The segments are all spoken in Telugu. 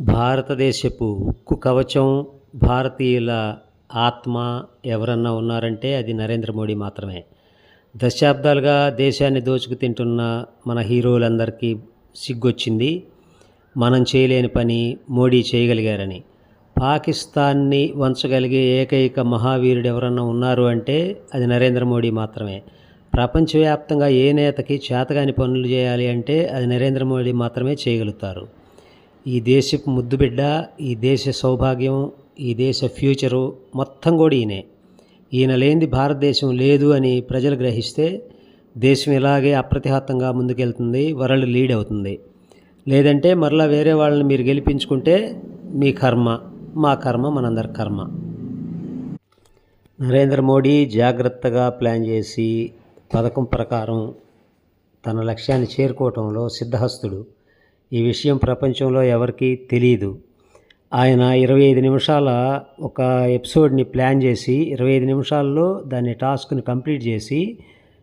భారతదేశపు ఉక్కు కవచం భారతీయుల ఆత్మ ఎవరన్నా ఉన్నారంటే అది నరేంద్ర మోడీ మాత్రమే. దశాబ్దాలుగా దేశాన్ని దోచుకు తింటున్న మన హీరోలందరికీ సిగ్గొచ్చింది మనం చేయలేని పని మోడీ చేయగలిగారని. పాకిస్తాన్ని వంచగలిగే ఏకైక మహావీరుడు ఎవరన్నా ఉన్నారు అంటే అది నరేంద్ర మోడీ మాత్రమే. ప్రపంచవ్యాప్తంగా ఏ నేతకి చేతగాని పనులు చేయాలి అంటే అది నరేంద్ర మోడీ మాత్రమే చేయగలుగుతారు. ఈ దేశపు ముద్దుబిడ్డ ఈ దేశ సౌభాగ్యం ఈ దేశ ఫ్యూచరు మొత్తం కూడా ఈయనే. ఈయన లేనిది భారతదేశం లేదు అని ప్రజలు గ్రహిస్తే దేశం ఇలాగే అప్రతిహతంగా ముందుకెళ్తుంది వరల్డ్ లీడ్ అవుతుంది. లేదంటే మరలా వేరే వాళ్ళని మీరు గెలిపించుకుంటే మీ కర్మ మా కర్మ మనందరి కర్మ. నరేంద్ర మోడీ జాగ్రత్తగా ప్లాన్ చేసి పథకం ప్రకారం తన లక్ష్యాన్ని చేరుకోవటంలో సిద్ధహస్తుడు. ఈ విషయం ప్రపంచంలో ఎవరికీ తెలియదు ఆయన ఇరవై ఐదు నిమిషాల ఒక ఎపిసోడ్ని ప్లాన్ చేసి ఇరవై ఐదు నిమిషాల్లో దాని టాస్క్ని కంప్లీట్ చేసి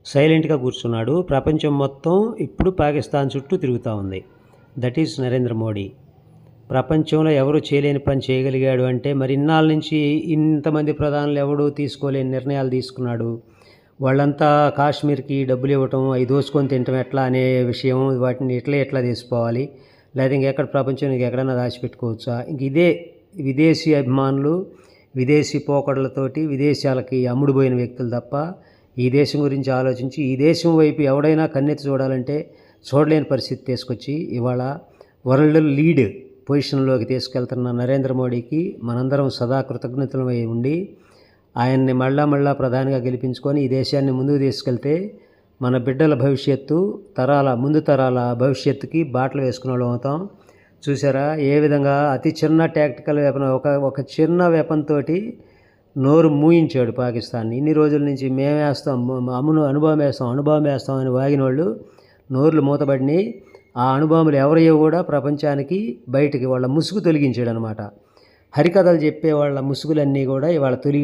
సైలెంట్గా కూర్చున్నాడు. ప్రపంచం మొత్తం ఇప్పుడు పాకిస్తాన్ చుట్టూ తిరుగుతూ ఉంది. That is Narendra Modi. ప్రపంచంలో ఎవరు చేయలేని పని చేయగలిగాడు అంటే మరి ఇన్నాళ్ళ నుంచి ఇంతమంది ప్రధానులు ఎవడు తీసుకోలేని నిర్ణయాలు తీసుకున్నాడు. వాళ్ళంతా కాశ్మీర్కి డబ్బులు ఇవ్వటం అవి దోసుకొని తినటం ఎట్లా అనే విషయం వాటిని ఎట్లా ఎట్లా తీసుకోవాలి లేదా ఇంకెక్కడ ప్రపంచానికి ఎక్కడైనా దాచిపెట్టుకోవచ్చా? ఇంక ఇదే విదేశీ అభిమానులు విదేశీ పోకడలతోటి విదేశాలకి అమ్ముడుపోయిన వ్యక్తులు తప్ప ఈ దేశం గురించి ఆలోచించి ఈ దేశం వైపు ఎవడైనా కన్నెత్తి చూడాలంటే చూడలేని పరిస్థితి తీసుకొచ్చి ఇవాళ వరల్డ్ లీడ్ పొజిషన్లోకి తీసుకెళ్తున్న నరేంద్ర మోడీకి మనందరం సదా కృతజ్ఞతలమై ఉండి ఆయన్ని మళ్ళా మళ్ళా ప్రధానిగా గెలిపించుకొని ఈ దేశాన్ని ముందుకు తీసుకెళ్తే మన బిడ్డల భవిష్యత్తు తరాల ముందు తరాల భవిష్యత్తుకి బాటలు వేసుకునే వాళ్ళు అవుతాం. చూసారా? ఏ విధంగా? అతి చిన్న టాక్టికల్ వెపన్ ఒక ఒక చిన్న వెపన్ తోటి నోరు మూయించాడు పాకిస్తాన్ని. ఇన్ని రోజుల నుంచి మేమే వేస్తాం అమ్మును అనుభవం వేస్తాం అనుభవం వేస్తాం అని వాగిన వాళ్ళు నోర్లు మూతబడిని ఆ అనుభవములు ఎవరయ్యో కూడా ప్రపంచానికి బయటికి వాళ్ళ ముసుగు తొలగించాడు అనమాట హరికథలు చెప్పే వాళ్ళ ముసుగులన్నీ కూడా ఇవాళ తొలగి